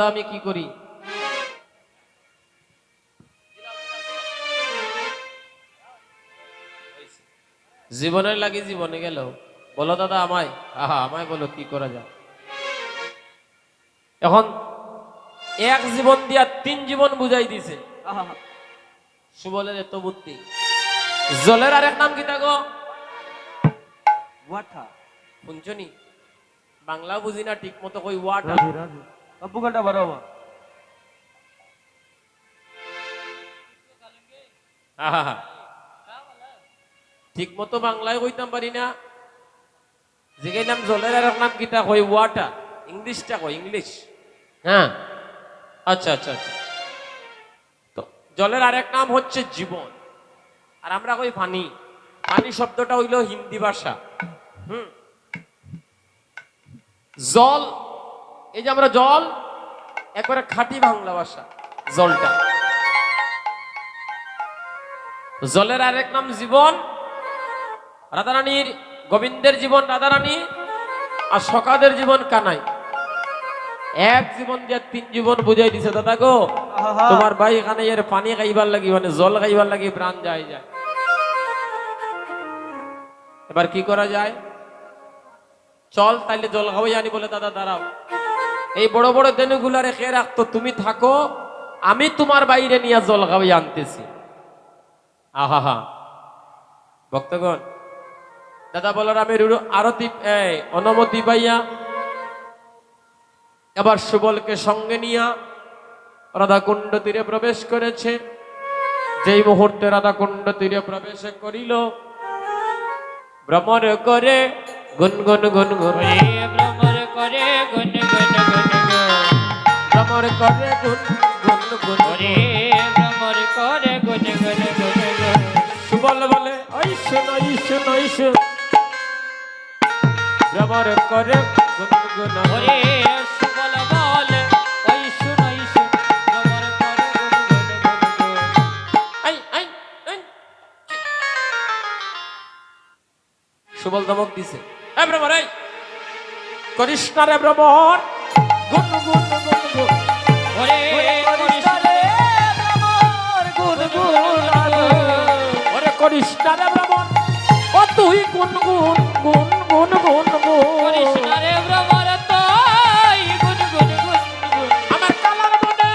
দাদা আমি কি করি? জীবনের লাগি জীবনে গেল বলো দাদা আমায়। আহা আমায় বলো কি করা যায়? এখন এক জীবন দিয়া তিন জীবন বুঝাই দিছে। সুবলের এত বুদ্ধি। জলের আরেক নাম কি থাকো শুনছনি বাংলা বুঝি না ঠিক মতো কই ওয়াটা বরাবর আহা ঠিক মতো বাংলায় কইতাম পারি না। যেগে নাম জলের নাম কিটা কই ওয়াটা। ইংলিশটা কই ইংলিশ। হ্যাঁ। আচ্ছা আচ্ছা আচ্ছা। তো জলের আরেক নাম হচ্ছে জীবন। আর আমরা কই পানি। পানি শব্দটা হইল হিন্দি ভাষা। হুম। জল এই যে আমরা জল একবারে খাঁটি বাংলা ভাষা জলটা। জলের আরেক নাম জীবন রাধারানীর গোবিন্দের জীবন রাধারানী আর সকাদের জীবন কানাই। এক জীবন দিয়ে তিন জীবন বুঝাই দিছে দাদা গো তোমার ভাই এখানে এর পানি খাইবার লাগি মানে জল খাইবার লাগি প্রাণ যায় যায়। এবার কি করা যায়? চল তাইলে জল খাওয়াই আনি বলে দাদা দাঁড়াও। এই বড় বড় দেনুগুলা রেখে রাখতো তুমি থাকো আমি তোমার বাইরে নিয়ে জল খাওয়াই আনতেছি। আহা হা ভক্তগণ দাদা বলার আমি আরতি এই, অনুমতি পাইয়া এবার সুবলকে সঙ্গে নিয়া রাধাকুণ্ড তীরে প্রবেশ করেছে। যেই মুহূর্তে রাধাকুণ্ড তীরে প্রবেশ করিল ভ্রমণ করে গুনগুন গুনগুন ভ্রমর করে গুন গুন গুন গুন ভ্রমণ করে গুন গুন গুন ওরে ভ্রমর করে গুন গুন গুন গুন। সুবল বলে ঐশুন ঐশুন ঐশুন ভ্রমণ করে গুন গুন ওরে সুবল বলে ওই শুন ওই শুন ভ্রমর করে গুন গুন গুন গুন। I I I. সুবল ধমক দিছে। এ ভ্রমণ এই না রে করিস রে ভ্রমর। গুন গুন গুন ওরে করিস না রে ভ্রমণ ও তুই গুন গুন গুন গুন গুন গুন না রে ভ্রমর তুই গুন গুন গুন আমার কালার মনে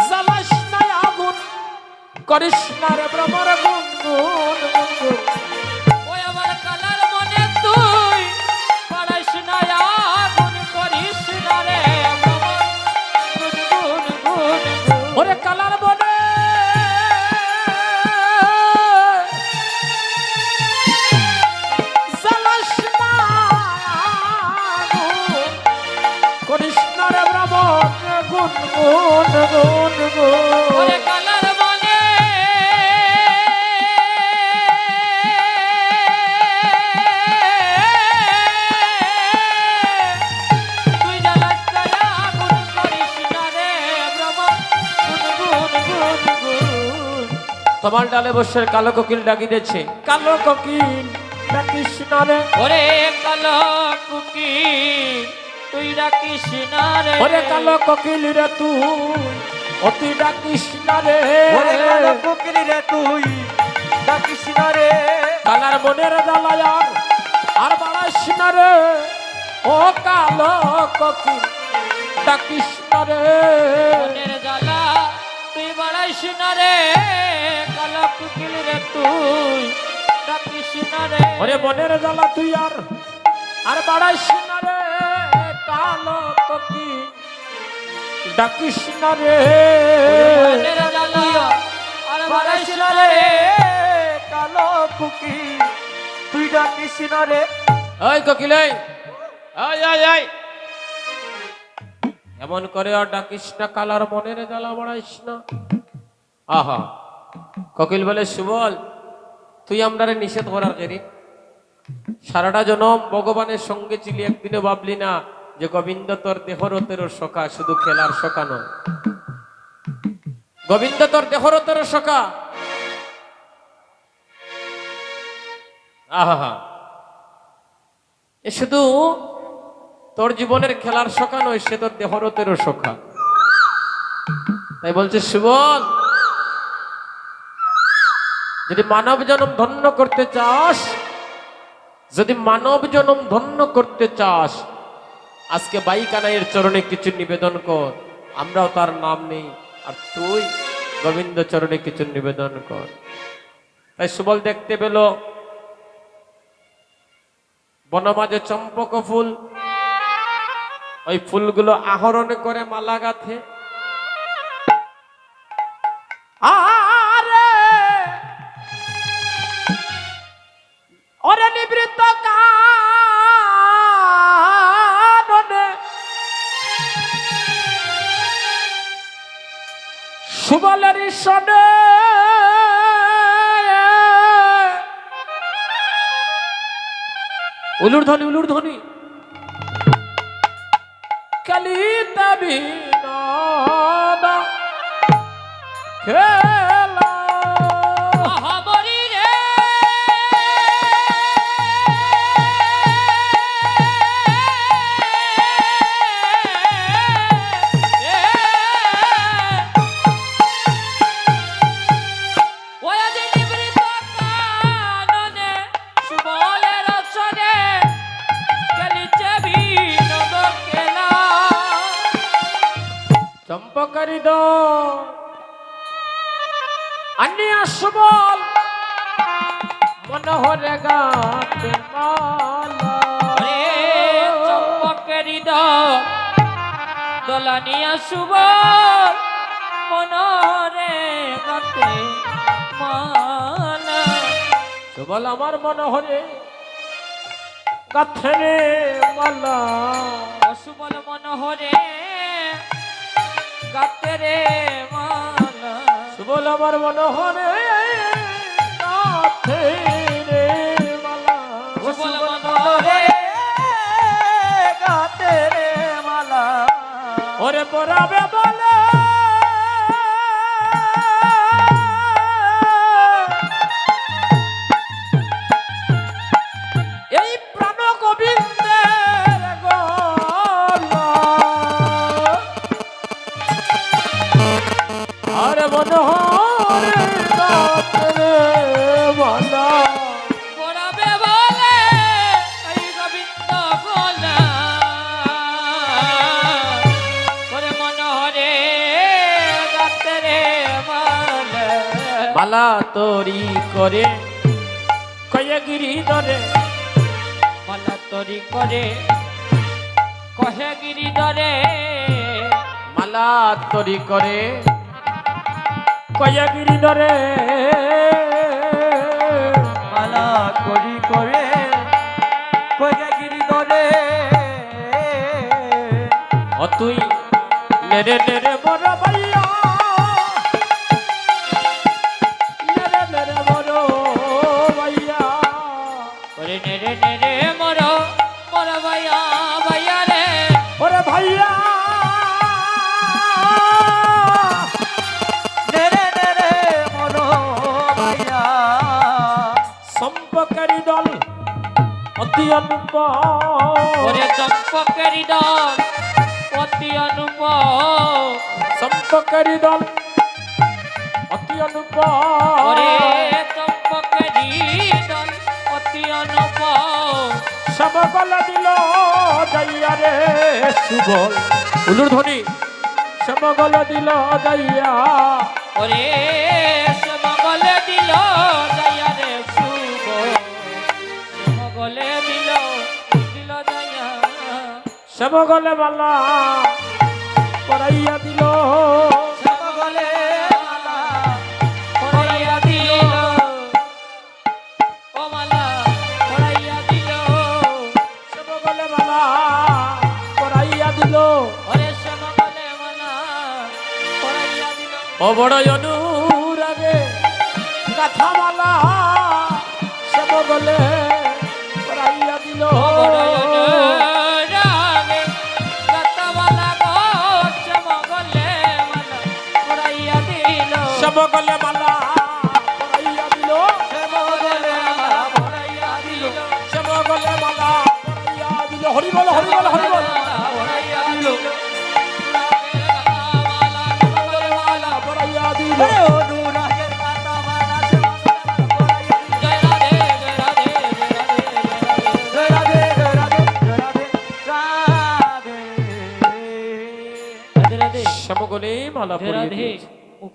জ্বালাস ভ্রমণ বসে কালো কোকিল ডাকিতেছে কালো কোকিল ডাকিস ওরে কালো কুকি তুই ডাকিস ওরে কালো কোকিল রে তুই অতি ডাকিস না রে। ওরে কালো কোকিল রে তুই ডাকিস কালার মনের জ্বালায় আর বাড়াইস না রে। ও কালো কোকিল ডাকিস মনের তুই বাড়াইস না রে কালো কুকিল রে তুই ডাকিস না রে। ওরে মনের জ্বালা তুই আর। আর বাড়াইস না রে কালো কোকিল ডাকিস না রে। মনের জ্বালা আর বাড়াইস না রে কালো কোকিল তুই ডাকিস না রে। ওই কোকিল ওই ওই ওই এমন করে আর ডাকিস না, কালার মনের জ্বালা বাড়াইস না। আহা, কোকিল বলে, সুবল, তুই আমরারে নিষেধ করার কেরি সারাটা জনম ভগবানের সঙ্গে ছিলি একদিনও ভাবলি না যে গোবিন্দ তোর দেহরতেরও সখা শুধু খেলার সখা নয়। গোবিন্দ তোর দেহরতেরও সখা আহা। এ শুধু তোর জীবনের খেলার সখা নয়, সে তোর দেহরতেরও সখা তাই বলছে, সুবল, যদি মানব জন্ম ধন্য করতে চাস, যদি মানব জন্ম ধন্য করতে চাস, আজকে বাই কানাইয়ের চরণে কিছু নিবেদন কর। আমরাও তার নাম নেই, আর তুই গোবিন্দ চরণে কিছু নিবেদন কর। তাই সুবল দেখতে পেল বনমাজে চম্পক ফুল ওই ফুলগুলো আহরণ করে মালা গাথে। আরে! ওরে নিবৃত্ত কাননে। সুবলের সনে উলুর ধ্বনি উলুর ধ্বনি। বিনোদ খেলা চম্পকারি দ আনিয়া মনোহরে গাতে মালা। রে চম্পকেরি দ দলানিয়া শুভ মনরে গাতে মালা। সুবল আমার মনোহরে গাথে রে মালা। অশুবল মনোহরে গাতে রে মালা। সুবল আমার মনোহরে গাথে রে মালা। অশুবল মনোহরে গাতে রে মালা। ওরে পরাবে বলে মালা তরি করে, কয়েগিরি ধরে মালা তরি করে কহে গিরি ধরে মালা তরি করে, কয়েগিরি ধরে মালা করি করে কইয়া গিরি ধরে ও তুই নেরে নেরে বড় অতি অনুপ। ওরে চম্পকেরি দল অতি অনুপ। সম্পকারী দল অতি অনুপ। ওরে চম্পকেরি অতি অনুপ সবগল দিল যাইয়া রে সুবল উলুর ধ্বনি। সবগল দিল যাইয়া। ওরে সমগলে দিল যাইয়া রে শুভ সমগলে দিল দিল মালা পড়াইয়া দিল। ও বড় অনুরাগে গাথা মালা সবগলে পড়াইয়া দিল। রাগে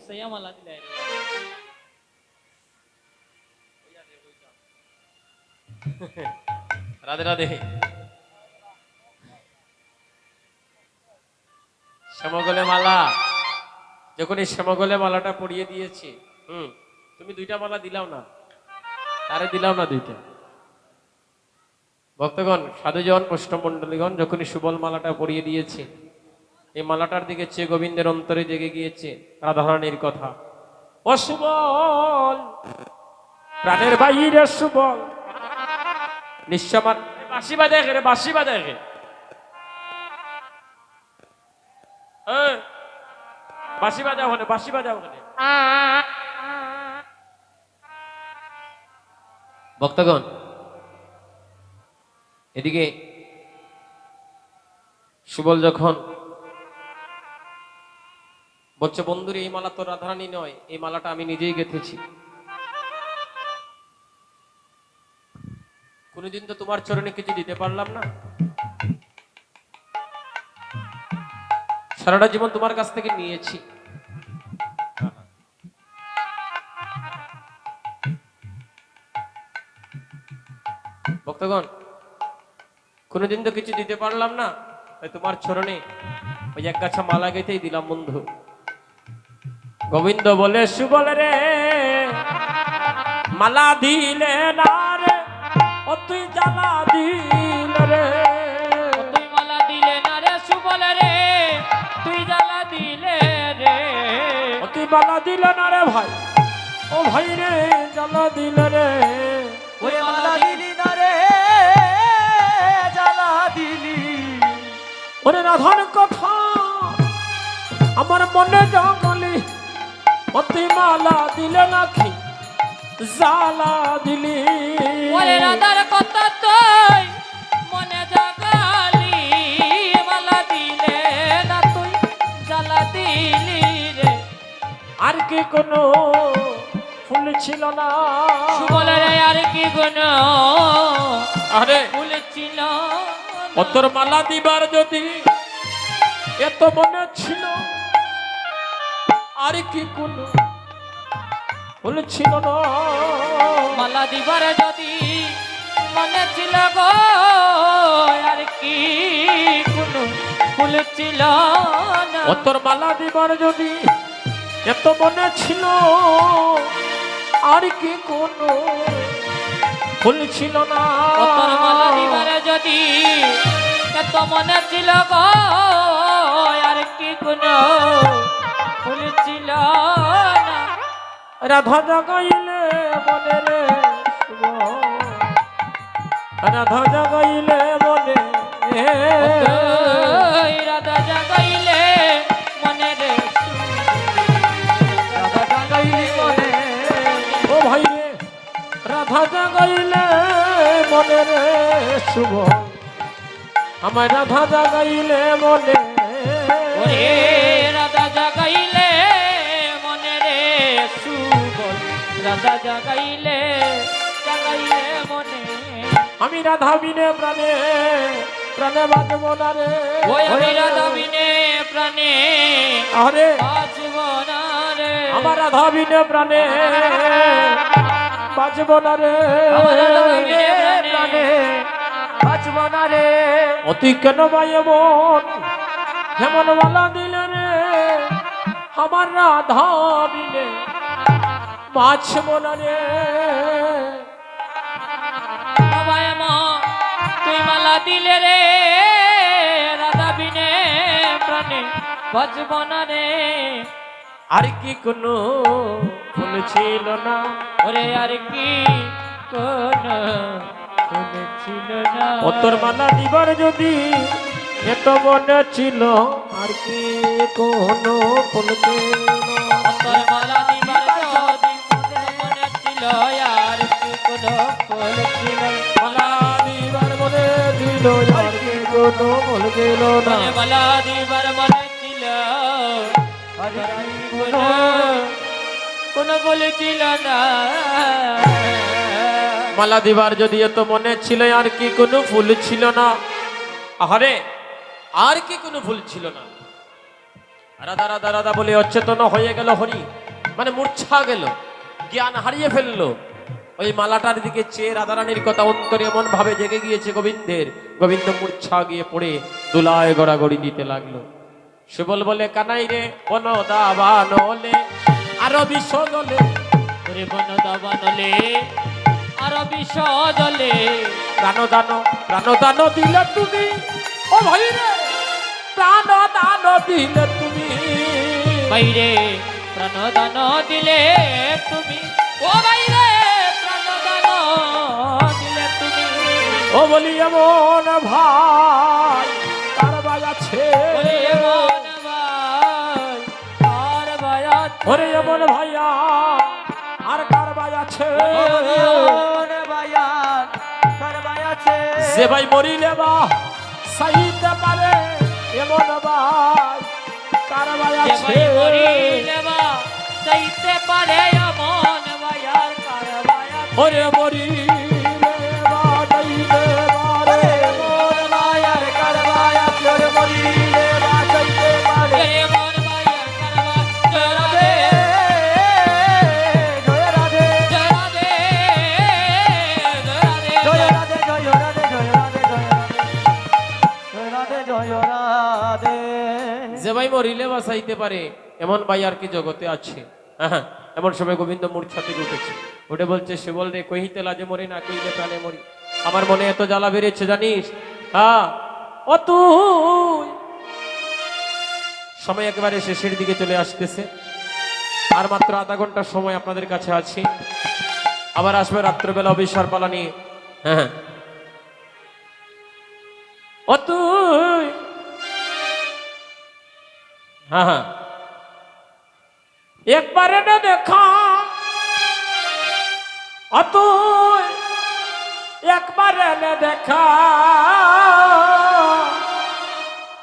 সাইয়া মালা দিলে রে। রাধে রাধে শ্যামগলে মালা যখন এই শ্যামগলে মালাটা পরিয়ে দিয়েছি, হুম, তুমি দুইটা মালা দিলাও না। তারে দিলাও না দুইটা? ভক্তগণ, সাধুজন, অষ্টমণ্ডলীগণ, যখনই সুবল মালাটা পরিয়ে দিয়েছে এই মালাটার দিকে চেয়ে গোবিন্দের অন্তরে জেগে গিয়েছে রাধারানীর কথা। ও সুবল প্রাণের বাইরে সুবল নিঃস্বামার বাসি বাজে রে বাসি বাজে রে। এই, বাঁশি বাজাও ওখানে বাঁশি বাজাও ওখানে। ভক্তগণ এদিকে সুবল যখন বলছে, বন্ধুরে এই মালা তো রাধারানী নয়, এই মালাটা আমি নিজেই গেঁথেছি। কোনোদিন তো তোমার চরণে কিছু দিতে পারলাম না। সারাটা জীবন তোমার কাছ থেকে নিয়েছি। ভক্তগণ, কোনোদিন তো কিছু দিতে পারলাম না তোমার চরণে ওই এক গাছা মালা গেতেই দিলাম, বন্ধু। গোবিন্দ বলে সুবল রে মালা দিলে না রে ও তুই জ্বালা দিল রে। তুই মালা দিলে না রে সুবল রে তুই জ্বালা দিলে রে। ও তুই মালা দিল না রে ভাই ও ভাই রে জ্বালা দিল রে। ওরে মালা দিলি না রে জ্বালা দিলি। ওরে রাধার কথা আমার মনে জঙ্গলি তুই মালা দিলে নাকি জ্বালা দিলি। ওরে রাধার কথা তুই মনে জাগালি মালা দিলে না তুই জ্বালা দিলি রে। আর কি কোনো ফুল ছিল না। সুবল রে আর কি গুণ আরে ফুল ছিল ও তোর মালা দিবার যদি এত মনে ছিল আর কি কোনো ফুল ছিল না? মালা দিবার যদি মনে ছিল গো আর কি কোনো ফুল ছিল না? তোর মালা দিবার যদি এত মনে ছিল আর কি কোনো ফুল ছিল না? মালা দিবারে যদি এত মনে ছিল গো আর কি কোনো ফুল ছিল না। রাধা জাগাইলে মনে রে। রাধা জাগাইলে মনে রাধা জাগাইলে মনে রে রাধা জাগাইলি মনে ও ভাই রাধা জাগাইলে মনে রে শুভ আমার রাধা জাগাইলে মনে ওরে রাধা জাগাইলে মনে রে সুবল। রাধা জাগাইলে জাগাইলে মনে। আমি রাধা বিনে প্রাণে প্রাণে বাজব না রে। ওই আমি রাধা বিনে প্রাণে আরে। বাঁচব না রে। আমার রাধা বিনে প্রাণে বাজব না রে। আমার রাধা বিনে প্রাণে। বাঁচব না রে অতি কেন ভাই এমন যেমন মালা দিলে রে আমার রাধা বিনে বাঁচব না রে মা তুই মালা দিলে রে রাধা বিনে প্রাণে বাঁচব না রে আর কি কোনো ফুল ছিল না? ওরে আর কি কোন অতর মালা দিবার যদি এত মনে ছিল আর কি কোনো ফুল ছিল না। অন্তর মালা দিবার যদি মনে ছিল আর কি কোন ফুল ছিল মালা দিবার মনে ছিল আর কি কোনো ফুল ছিল না। মালা দিবার মনে ছিল আর কি কোন কোন মালা দিবার যদি এত মনে ছিল, আর কি কোনো ফুল ছিল না? আহারে, আর কি কোনো ফুল ছিল না? রাধা রাধা রাধা বলে অচেতন হয়ে গেল হরি মানে মূর্ছা গেল, জ্ঞান হারিয়ে ফেলল। ওই মালাটার দিকে চেয়ে রাধারানীর কথা অন্তরে এমন ভাবে জেগে গিয়েছে গোবিন্দের। গোবিন্দ মূর্ছা গিয়ে পড়ে দুলায় গড়াগড়ি দিতে লাগল। সুবল বলে, কানাই রে বন দাবানলে আরও বিশ্ব জলে ওরে বন দাবানলে আর বিষ জলে প্রাণ দান প্রাণ দান দিলে তুমি ও ভাই রে প্রাণ দান দিলে তুমি। বাইরে প্রাণদান দিলে তুমি ও বাইরে প্রাণদান দিলে তুমি। ও বলি এমন ভাই ওরে এমন ভাইয়া আর কার কারবাই আছে? যে ভাই মরিলে বা সাইতে পারে এমন ভাই কার ভাই মরিলে বা চাইতে পারে এমন ভাই আর কার বায়াত ওরে মরিলে বাসাইতে পারে, এমন ভাই আর কি জগতে আছে? হ্যাঁ এমন সময় গোবিন্দ মূর্ছা থেকে উঠেছে। উঠে বলছে সে বল রে, কহিতে লাজে মরি না কইলে প্রাণে মরি। আমার মনে এত জ্বালা বেড়েছে জানিস? হ্যাঁ ও সময় একেবারে শেষের দিকে চলে আসতেছে। আর মাত্র আধা ঘণ্টার সময় আপনাদের কাছে আছি। আবার আসবে রাত্রবেলা অবিশ্বাস পালা নিয়ে। হ্যাঁ ও हाँ हाँ एक बार ने देखा अतु एक बार ने देखा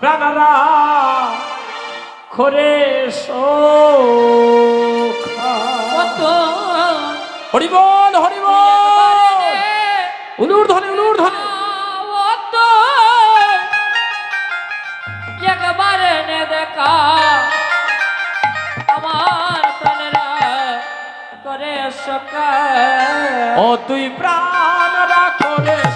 প্রাণরা খরে সোখা কত হরি বল হরি বল উলুর ধনে উলুর ধনে অত একবার নে দেখা করে সকা ও তুই প্রাণ সুবল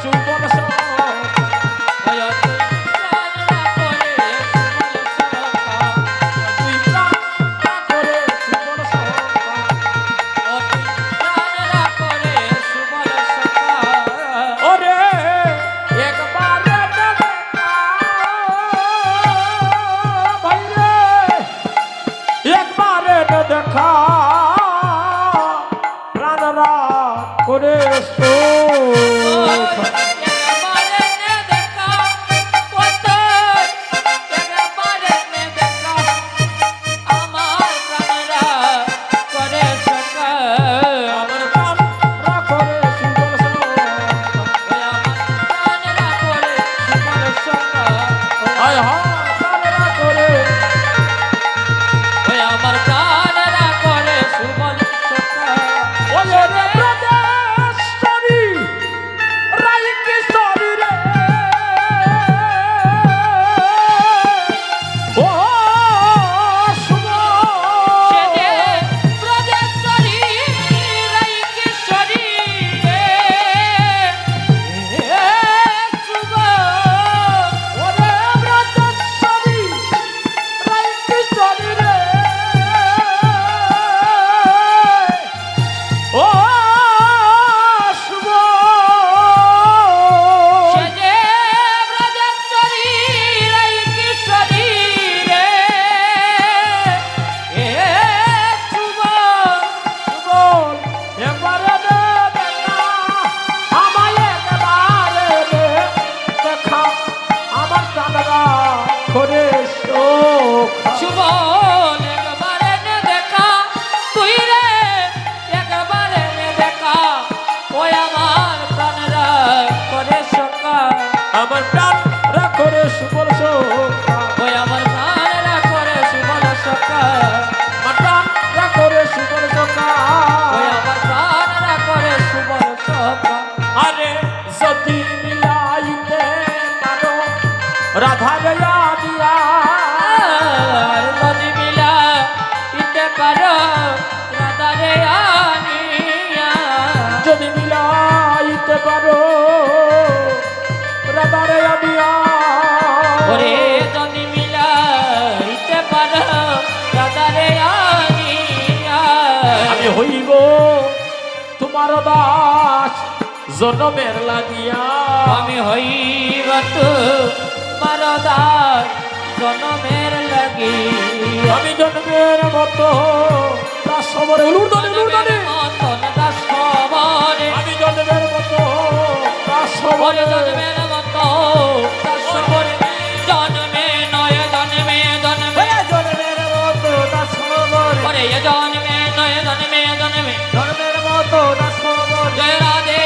Sabar. তোমার দাস জনমের লাগিয়া। আমি হইব তোমার দাস জনমের লাগি আমি জনমের মতো দাস সবরে উলুরদলে উলুরদলে দাস সবরে আমি মতো দাস সবরে দাস সবরে রাখো জয় রাধে